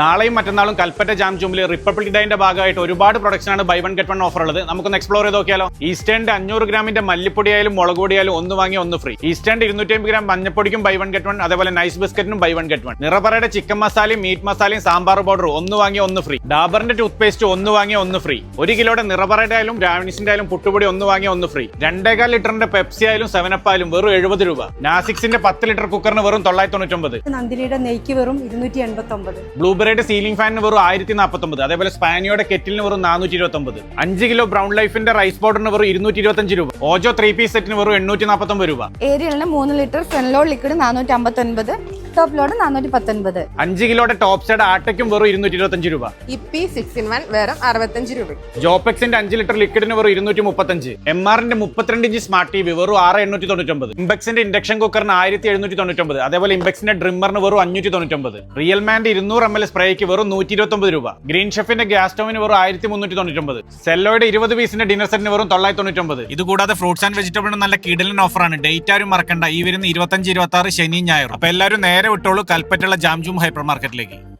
നാളെയും മറ്റന്നാളും കൽപ്പറ്റ ജാം ജൂമിൽ റിപ്പബ്ലിക് ഡേന്റെ ഭാഗമായിട്ട് ഒരുപാട് പ്രൊഡക്ഷൻ ആണ് buy one get one offer ഉള്ളത് നമുക്കൊന്ന് എക്സ്പ്ലോർ ചെയ്ത് നോക്കിയാലോ? ഈസ്റ്റേണിന്റെ അഞ്ഞൂറ് ഗ്രാമിന്റെ മല്ലിപ്പൊടിയായാലും മുളക് പൊടിയായാലും ഒന്ന് വാങ്ങി ഒന്ന് ഫ്രീ ഈസ്റ്റേണിന്റെ ഇരുന്നൂറ്റി അമ്പത് ഗ്രാം മഞ്ഞപ്പൊടിക്കും ബൈ വൺ ഗെറ്റ് വൺ അതേപോലെ നൈസ് ബിസ്ക്കറ്റിനും ബൈ വൺ ഗെറ്റ് വൺ. നിറപറയുടെ ചിക്കൻ മസാലയും മീറ്റ് മസാലയും സാമ്പാർ പൗഡർ ഒന്ന് വാങ്ങി ഒന്ന് ഫ്രീ ഡാബറിന്റെ ടൂത്ത് പേസ്റ്റ് ഒന്ന് വാങ്ങി ഒന്ന് ഫ്രീ ഒരു കിലോയുടെ നിറപറയുടെ ആയാലും ഗ്രാവിനിസിന്റെ ആയാലും പുട്ടുപൊടി ഒന്ന് വാങ്ങി ഒന്ന് ഫ്രീ രണ്ടേകാൽ ലിറ്ററിന്റെ പെപ്സി ആയാലും സെവനപ്പ് ആയാലും വെറും എഴുപത് രൂപ. നാസിക്സിന്റെ പത്ത് ലിറ്റർ കുക്കറിന് വെറും തൊള്ളായിരത്തി തൊണ്ണൂറ്റൊമ്പത് നന്ദിനിയുടെ നെയ്ക്ക് വെറും ഇരുന്നൂറ്റി എൺപത്തി ഒമ്പത്. ബ്ലൂബെറിയുടെ സീലിംഗ് ഫാനിന് വെറും ആയിരത്തി നാൽപ്പത്തൊമ്പത് അതേപോലെ സ്പാനിയോയുടെ കെറ്റിലിന് വെറും നാനൂറ്റി ഇരുപത്തൊമ്പത് അഞ്ച് കിലോ ബ്രൗൺ ലൈഫിന്റെ റൈസ് പൗഡറിന് വെറും ഇരുന്നൂറ്റി ഇരുപത്തഞ്ച് രൂപ. ഓജോ ത്രീ പീസ് സെറ്റിന് വെറും എണ്ണൂറ്റി നാൽപ്പത്തൊമ്പത് രൂപ. ഏരിയലിന് മൂന്ന് ലിറ്റർ ഫെൻലോൾ ലിക്വിഡ് നാനൂറ്റി അമ്പത്തൊൻപത് ടോപ്പ് ലോഡ് നാനൂറ്റി പത്തൊൻപത് അഞ്ച് കിലോയുടെ ടോപ്പ് സൈഡ് ആട്ടയ്ക്കും വെറും ഇരുന്നൂറ്റി ഇരുപത്തഞ്ച് രൂപ. ഇപ്പി സിക്സ് ഇൻ വൺ വെറും അറുപത്തഞ്ച് രൂപ. ജോപെക്സിന്റെ അഞ്ച് ലിറ്റർ ലിക്വിഡിന് വെറും ഇരുന്നൂറ്റി മുപ്പത്തഞ്ച് എം ആറിന്റെ മുപ്പത്തിരണ്ട് ഇഞ്ച് സ്മാർട്ട് ടി വി വെറും ആറ് എണ്ണൂറ്റി തൊണ്ണൂറ്റൊമ്പത് ഇംബെക്സിന്റെ ഇൻഡക്ഷൻ കുക്കറിന് ആയിരത്തി എഴുന്നൂറ്റി തൊണ്ണൂറ്റൊമ്പത് അതേപോലെ ഇംബെക്സിന്റെ ഡ്രിമ്മറിന് വെറും അഞ്ഞൂറ്റി തൊണ്ണൂറ്റൊമ്പത് റിയൽമാന്റെ ഇരുന്നൂറ് എം എൽ സ്പ്രേക്ക് വെറും നൂറ്റി ഇരുപത്തൊമ്പത് രൂപ ഗ്രീൻ ഷെഫിന്റെ ഗ്യാസ് സ്റ്റോവിന് വെറും ആയിരത്തി മുന്നൂറ്റി തൊണ്ണൂറ്റൊമ്പത് സെല്ലോയുടെ ഇരുപത് പീസിന്റെ ഡിന്നർ സെറ്റിന് വെറും തൊള്ളായിരത്തി തൊണ്ണൂറ്റൊമ്പത് ഇത് കൂടാതെ ഫ്രൂട്ട്സ് ആൻഡ് വെജിറ്റബിളിന് നല്ല കിടലിന് ഓഫറാണ് ഡേറ്റ് ആരും മറക്കണ്ട. ഈ വരുന്ന ഇരുപത്തഞ്ച് ഇരുപത്തി ആറ് ശനി ഞായർ അപ്പൊ എല്ലാവരും നേരെ വിട്ടോളൂ. കൽപ്പറ്റുള്ള ജാംജൂം ഹൈപ്പർ മാർക്കറ്റിലേക്ക്